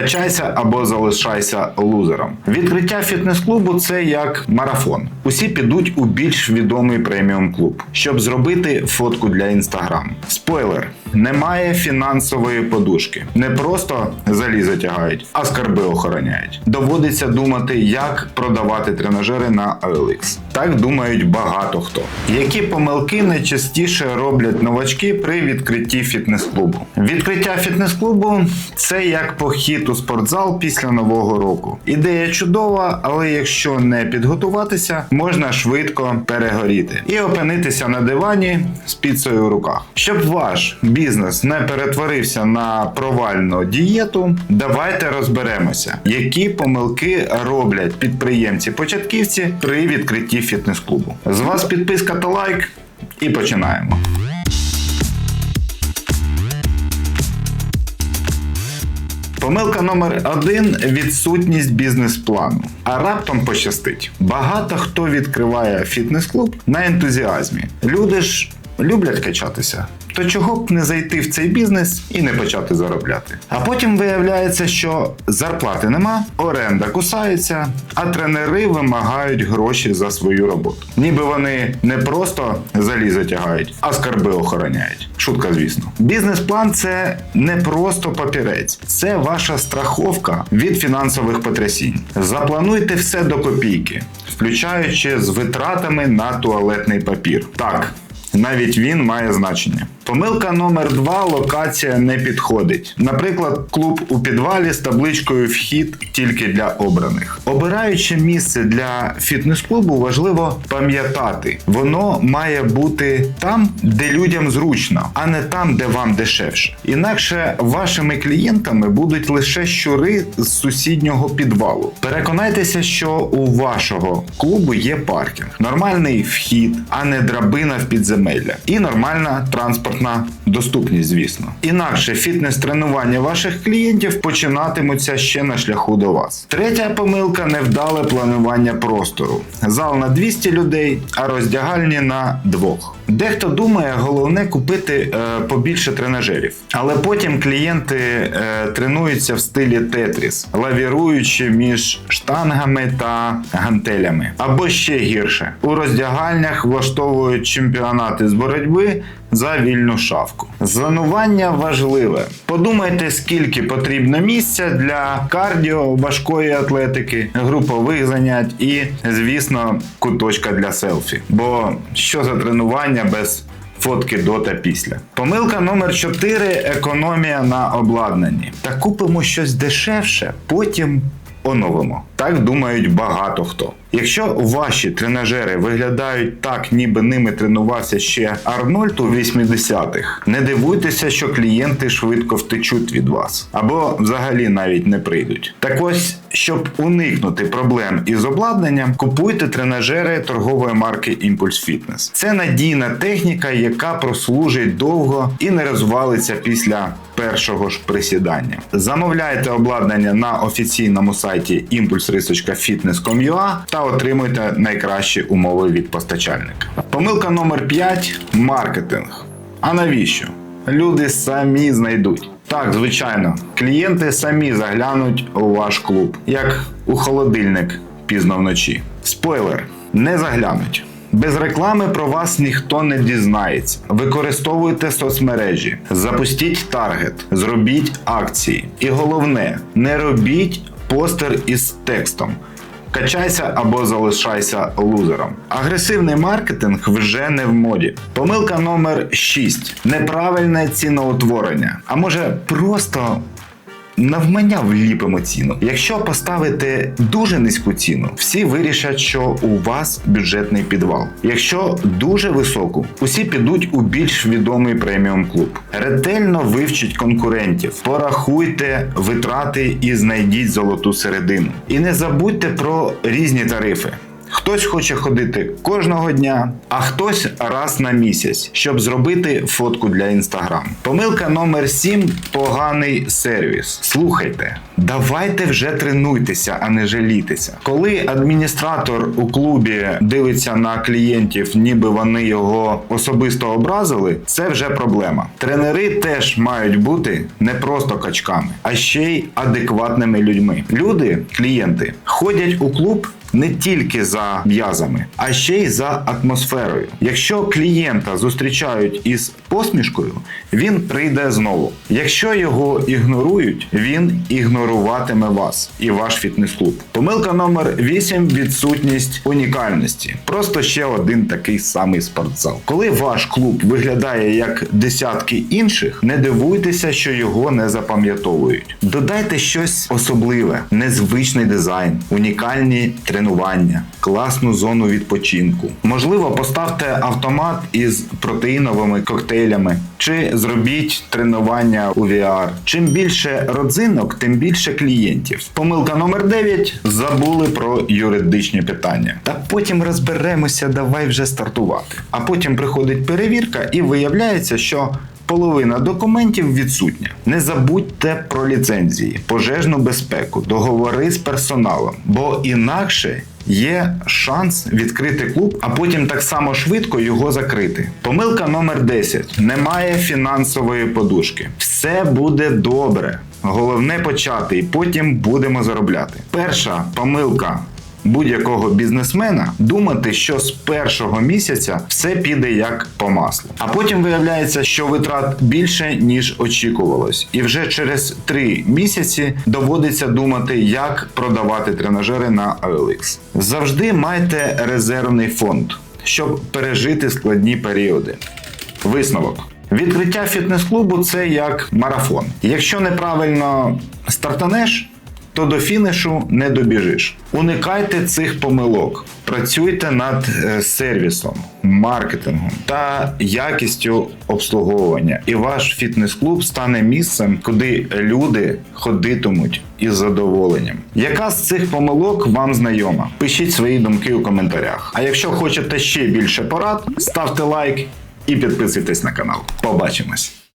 Качайся або залишайся лузером. Відкриття фітнес-клубу це як марафон. Усі підуть у більш відомий преміум клуб, щоб зробити фотку для інстаграм. Спойлер: немає фінансової подушки. Не просто залізо тягають, а скарби охороняють. Доводиться думати, як продавати тренажери на OLX. Так думають багато хто. Які помилки найчастіше роблять новачки при відкритті фітнес-клубу? Відкриття фітнес-клубу це як похід у спортзал після нового року. Ідея чудова, але якщо не підготуватися, можна швидко перегоріти і опинитися на дивані з піцею в руках. Щоб ваш бізнес не перетворився на провальну дієту, давайте розберемося, які помилки роблять підприємці-початківці при відкритті фітнес-клубу. З вас підписка та лайк, і починаємо. Помилка номер один відсутність бізнес-плану. А раптом пощастить. Багато хто відкриває фітнес-клуб на ентузіазмі. Люди ж люблять качатися. То чого б не зайти в цей бізнес і не почати заробляти? А потім виявляється, що зарплати нема, оренда кусається, а тренери вимагають гроші за свою роботу. Ніби вони не просто залізо тягають, а скарби охороняють. Шутка, звісно. Бізнес-план це не просто папірець, це ваша страховка від фінансових потрясінь. Заплануйте все до копійки, включаючи з витратами на туалетний папір. Так. Навіть він має значення. Помилка номер два локація не підходить. Наприклад, клуб у підвалі з табличкою Вхід тільки для обраних. Обираючи місце для фітнес-клубу, важливо пам'ятати, воно має бути там, де людям зручно, а не там, де вам дешевше. Інакше вашими клієнтами будуть лише щури з сусіднього підвалу. Переконайтеся, що у вашого клубу є паркінг, нормальний вхід, а не драбина в підземелля, і нормальна транспортна доступність, звісно. Інакше фітнес-тренування ваших клієнтів починатимуться ще на шляху до вас. Третя помилка невдале планування простору. Зал на 200 людей, а роздягальні на двох. Дехто думає, головне купити е, побільше тренажерів, але потім клієнти е, тренуються в стилі Тетріс, лавіруючи між штангами та гантелями. Або ще гірше, у роздягальнях влаштовують чемпіонати з боротьби за вільну шавку. Зонування важливе. Подумайте, скільки потрібно місця для кардіо, важкої атлетики, групових занять і, звісно, куточка для селфі. Бо що за тренування без фотки до та після. Помилка номер 4 економія на обладнанні. Та купимо щось дешевше, потім оновимо. Так думають багато хто. Якщо ваші тренажери виглядають так, ніби ними тренувався ще Арнольд у 80-х, не дивуйтеся, що клієнти швидко втечуть від вас або взагалі навіть не прийдуть. Так ось, щоб уникнути проблем із обладнанням, купуйте тренажери торгової марки Impulse Fitness. Це надійна техніка, яка прослужить довго і не розвалиться після першого ж присідання. Замовляйте обладнання на офіційному сайті impulse.fitness.com.ua та отримуйте найкращі умови від постачальника. Помилка номер 5 маркетинг. А навіщо? Люди самі знайдуть. Так, звичайно, клієнти самі заглянуть у ваш клуб, як у холодильник пізно вночі. Спойлер, не заглянуть. Без реклами про вас ніхто не дізнається. Використовуйте соцмережі, запустіть таргет, зробіть акції. І головне, не робіть постер із текстом. Качайся або залишайся лузером. Агресивний маркетинг вже не в моді. Помилка номер 6. Неправильне ціноутворення. А може просто навмання вліпимо ціну. Якщо поставити дуже низьку ціну, всі вирішать, що у вас бюджетний підвал. Якщо дуже високу, усі підуть у більш відомий преміум клуб. Ретельно вивчіть конкурентів, порахуйте витрати і знайдіть золоту середину. І не забудьте про різні тарифи. Хтось хоче ходити кожного дня, а хтось раз на місяць, щоб зробити фотку для інстаграм. Помилка номер 7 поганий сервіс. Слухайте, давайте вже тренуйтеся, а не жалітеся. Коли адміністратор у клубі дивиться на клієнтів, ніби вони його особисто образили, це вже проблема. Тренери теж мають бути не просто качками, а ще й адекватними людьми. Люди, клієнти, ходять у клуб. Не тільки за м'язами, а ще й за атмосферою. Якщо клієнта зустрічають із посмішкою, він прийде знову. Якщо його ігнорують, він ігноруватиме вас і ваш фітнес-клуб. Помилка номер 8 відсутність унікальності. Просто ще один такий самий спортзал. Коли ваш клуб виглядає як десятки інших, не дивуйтеся, що його не запам'ятовують. Додайте щось особливе, незвичний дизайн, унікальні тренування, класну зону відпочинку. Можливо, поставте автомат із протеїновими коктейлями, чи зробіть тренування у VR. Чим більше родзинок, тим більше клієнтів. Помилка номер 9 забули про юридичні питання. Та потім розберемося, давай вже стартувати. А потім приходить перевірка, і виявляється, що Половина документів відсутня. Не забудьте про ліцензії, пожежну безпеку, договори з персоналом, бо інакше є шанс відкрити клуб, а потім так само швидко його закрити. Помилка номер 10. Немає фінансової подушки. Все буде добре. Головне почати, і потім будемо заробляти. Перша помилка будь-якого бізнесмена думати, що з першого місяця все піде як по маслу. А потім виявляється, що витрат більше ніж очікувалось, і вже через три місяці доводиться думати, як продавати тренажери на OLX. Завжди майте резервний фонд, щоб пережити складні періоди. Висновок. Відкриття фітнес-клубу це як марафон. Якщо неправильно стартанеш, то до фінішу не добіжиш. Уникайте цих помилок, працюйте над е, сервісом, маркетингом та якістю обслуговування. І ваш фітнес-клуб стане місцем, куди люди ходитимуть із задоволенням. Яка з цих помилок вам знайома? Пишіть свої думки у коментарях. А якщо хочете ще більше порад, ставте лайк і підписуйтесь на канал. Побачимось!